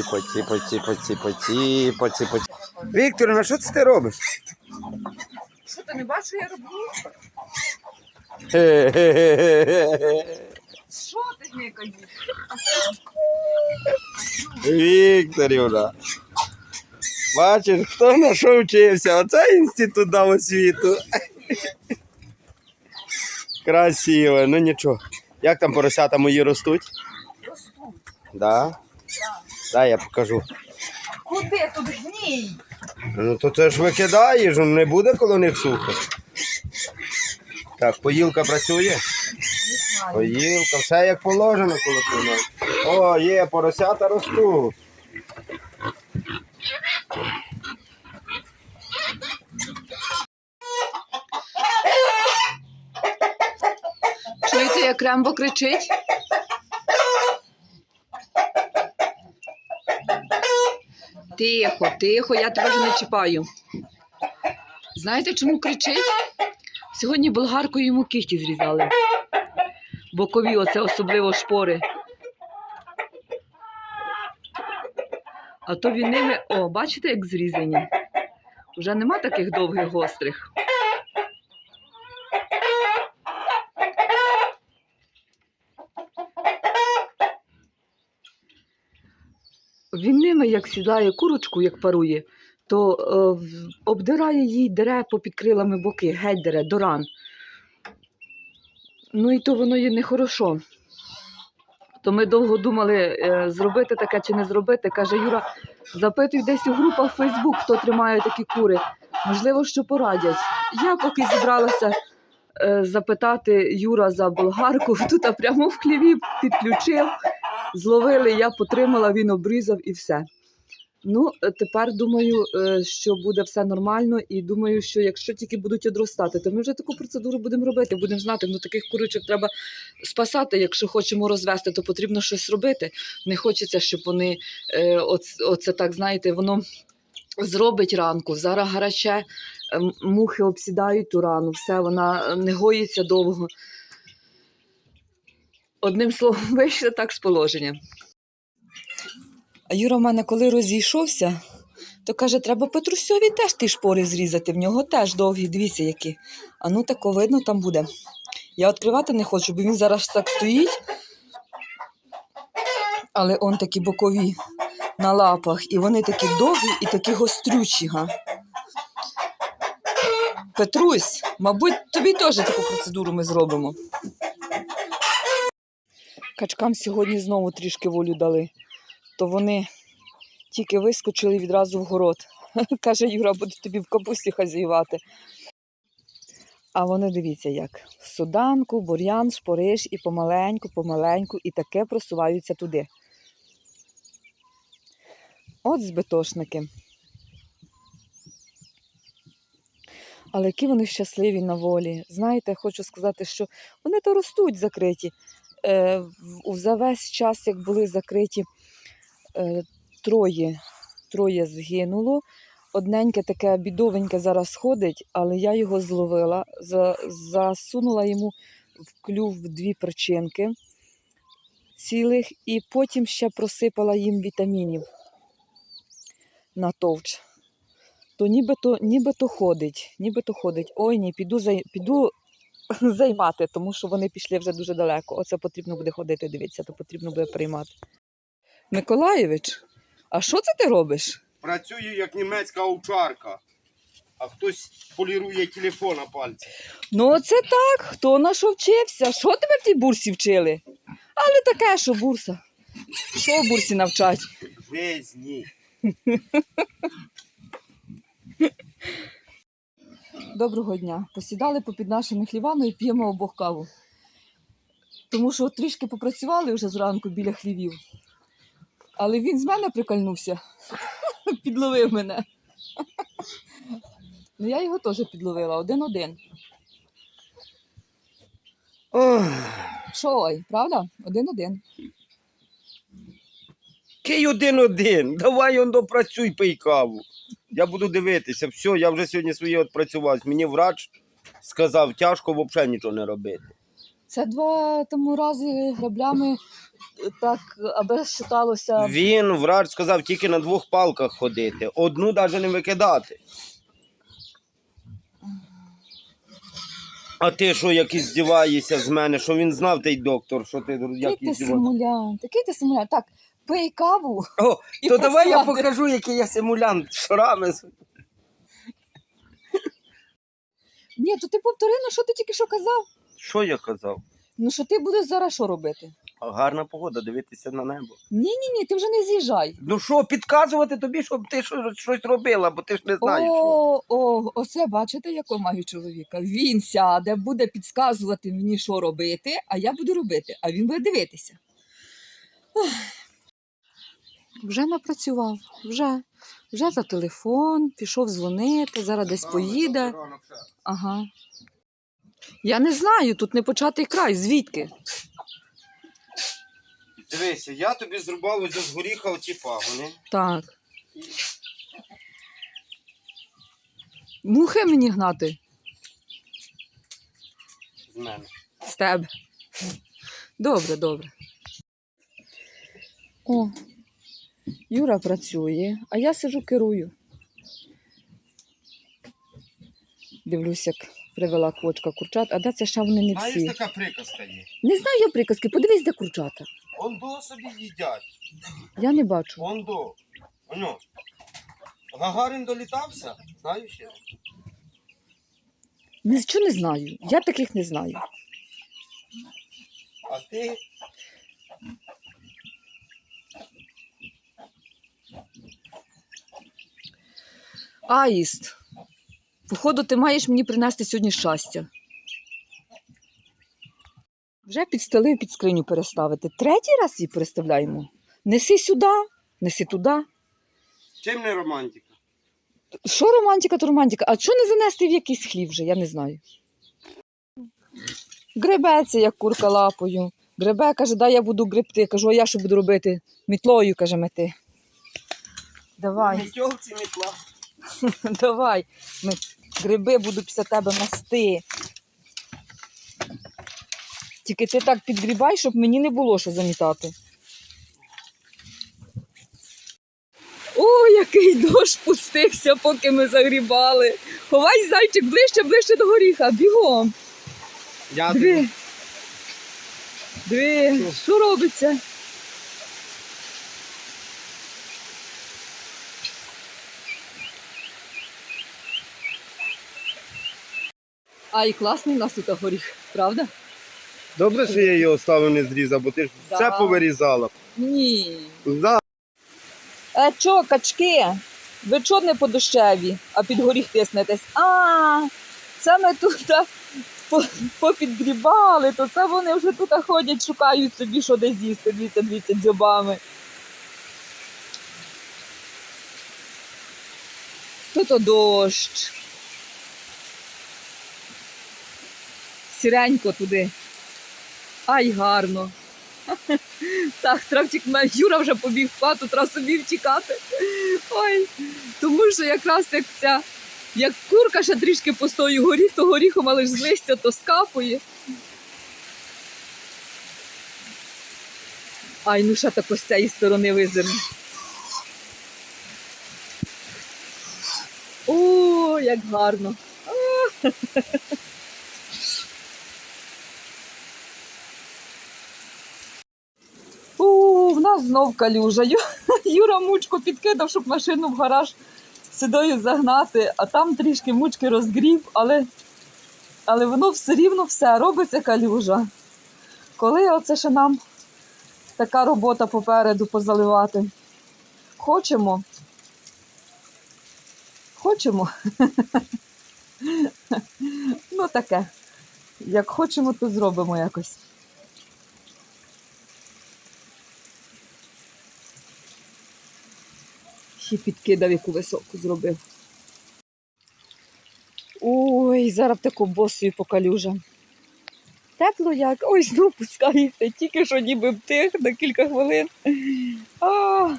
поці, поці, поці, поці, поці, поці, поці. Вікторина, що це ти робиш? Що ти не бачиш, я роблю? Хе-хе-хе-хе-хе. Що ти гникаєш? Вікторівна. Бачиш, хто на що вчився? Оце інститут дав освіту. Красиво, ну нічого. Як там поросята мої ростуть? Ростуть. Да? Да, я покажу. Куди тут гній? Ну то це ж викидаєш, ну, не буде коло них сухо. Так, поїлка працює? Поїлка, все як положено коло свиней. О, є, поросята ростуть. Чуєте, як Рембо кричить? Тихо, тихо, я тебе вже не чіпаю. Знаєте, чому кричить? Сьогодні болгаркою йому кіхті зрізали. Бокові, оце особливо шпори. А то він ними, о, бачите, як зрізані? Вже нема таких довгих гострих. Він ними, як сідає курочку, як парує, то е, обдирає їй дере попід крилами боки, геть дере, до ран. Ну і то воно є нехорошо. То ми довго думали, е, зробити таке чи не зробити. Каже Юра, запитуй десь у групах Фейсбук, хто тримає такі кури. Можливо, що порадять. Я поки зібралася е, запитати Юра за болгарку, тут прямо в хліві підключив. Зловили, я потримала, він обрізав і все. Ну, е, тепер думаю, е, що буде все нормально, і думаю, що якщо тільки будуть одростати, то ми вже таку процедуру будемо робити. Будемо знати, ну таких курочок треба спасати. Якщо хочемо розвести, то потрібно щось робити. Не хочеться, щоб вони е, оце так, знаєте, воно зробить ранку. Зараз гаряче, мухи обсідають ту рану, все, вона не гоїться довго. Одним словом, вийшли так з положення. А Юра в мене коли розійшовся, то каже, треба Петрусьові теж ті шпори зрізати. В нього теж довгі, дивіться які. А ну тако видно там буде. Я відкривати не хочу, бо він зараз так стоїть. Але он такі бокові на лапах, і вони такі довгі і такі гострючі. Га. Петрусь, мабуть, тобі теж таку процедуру ми зробимо. Качкам сьогодні знову трішки волю дали, то вони тільки вискочили відразу в город. Каже Юра, буду тобі в капусті хазяювати. А вони дивіться як. Суданку, бур'ян, шпориш і помаленьку, помаленьку, і таке просуваються туди. От збитошники. Але які вони щасливі на волі. Знаєте, хочу сказати, що вони то ростуть закриті. Е, за весь час, як були закриті, е, троє, троє згинуло. Одненьке таке бідовеньке зараз ходить, але я його зловила, за, засунула йому в клюв дві причинки цілих, і потім ще просипала їм вітамінів на товч. То нібито, нібито ходить, нібито ходить. Ой, ні, піду, зай, піду займати, тому що вони пішли вже дуже далеко. Оце потрібно буде ходити, дивіться, то потрібно буде приймати. Миколаєвич, а що це ти робиш? Працюю як німецька овчарка, а хтось полірує телефон на пальці. Ну, оце так. Хто на що вчився? Що тебе в тій бурсі вчили? Але таке, що бурса. Що в бурсі навчать? Жизні. Доброго дня. Посідали попід нашими хлівами і п'ємо обох каву. Тому що трішки попрацювали вже зранку біля хлівів. Але він з мене прикольнувся, підловив мене. Ну, я його теж підловила один-один. Що, ой, правда? Один-один. Кий один-один. Давай он допрацюй пий каву. Я буду дивитися. Все, я вже сьогодні своє відпрацював. Мені врач сказав, тяжко взагалі нічого не робити. Це два тому рази граблями е, так, аби считалося. Він, врач, сказав тільки на двох палках ходити, одну навіть не викидати. А ти що, як здіваєшся з мене, що він знав той доктор, що ти Який як ти іздіваєшся? симулянт, який ти симулянт. Так, пий каву. О, І то давай я покажу, який я симулянт. Шрами. з- Ні, то ти повтори, ну що ти тільки що казав? Що я казав? Ну що ти будеш зараз що робити? Гарна погода, дивитися на небо. Ні, ні, ні, ти вже не з'їжджай. Ну що, підказувати тобі, щоб ти що- щось робила, бо ти ж не знаєш. що. О, о, оце бачите, якого маю чоловіка. Він сяде, буде підказувати мені, що робити, а я буду робити, а він буде дивитися. Ох. Вже напрацював, вже. Вже за телефон, пішов дзвонити, зараз десь поїде. Ага. Я не знаю, тут не початий край, звідки? Дивися, я тобі зрубав ось з горіха оці пагони. Так. Мухи мені гнати З мене. з тебе. Добре, добре. О, Юра працює, а я сижу керую. Дивлюсь, як привела квочка курчат, а де це ще вони не Знаєш, така приказка є. Не знаю я приказки, подивись, де курчата. Ондо собі їдять. Я не бачу. Ондо. Оно. Гагарин долітався, знаєш? я? Нічого не знаю. Я таких не знаю. А ти Аїст. Походу, ти маєш мені принести сьогодні щастя. Вже підстелив під скриню переставити. Третій раз її переставляємо. Неси сюди, неси туди. чим не романтика? Що романтика, то романтика. А що не занести в якийсь хлів вже, я не знаю. Гребеться, як курка лапою. Гребе, каже, дай я буду гребти. Кажу, а я що буду робити? Мітлою, каже, мети. Давай. Метьовці мітла. Давай, ми гриби буду після тебе мести. Тільки ти так підгрібай, щоб мені не було що замітати. О, який дощ пустився, поки ми загрібали. Ховай зайчик ближче, ближче до горіха, бігом. Диви. Диви, що робиться? А і класний у нас тут горіх, правда? Добре, що я її оставив не зрізав, бо ти ж Да. все повирізала. Ні. Да. Е, чо, качки? Ви чо не по дощеві, а під горіх тиснетесь? А, це ми тут а, по- попідгрібали, то це вони вже тут ходять, шукають собі, що де з'їсти, дивіться, дивіться, дзьобами. То то дощ. Сіренько туди. Ай, гарно. Так, травчик Юра вже побіг в хату, треба собі втікати. Ой, тому що якраз як ця, як курка ще трішки постоїть горіх, то горіхом, але ж з листя то скапує. Ай, ну ще так ось з цієї сторони визирну. О, як гарно. А. У, в нас знов калюжа. Юра мучку підкидав, щоб машину в гараж сюдою загнати, а там трішки мучки розгрів, але, але воно все рівно все робиться калюжа. Коли оце ще нам така робота попереду позаливати? Хочемо. Хочемо. ну таке. Як хочемо, то зробимо якось. Ще підкидав, яку високу зробив. Ой, зараз таку босою по калюжам. Тепло як. Ой, знов пускається, тільки що ніби втих на кілька хвилин. А,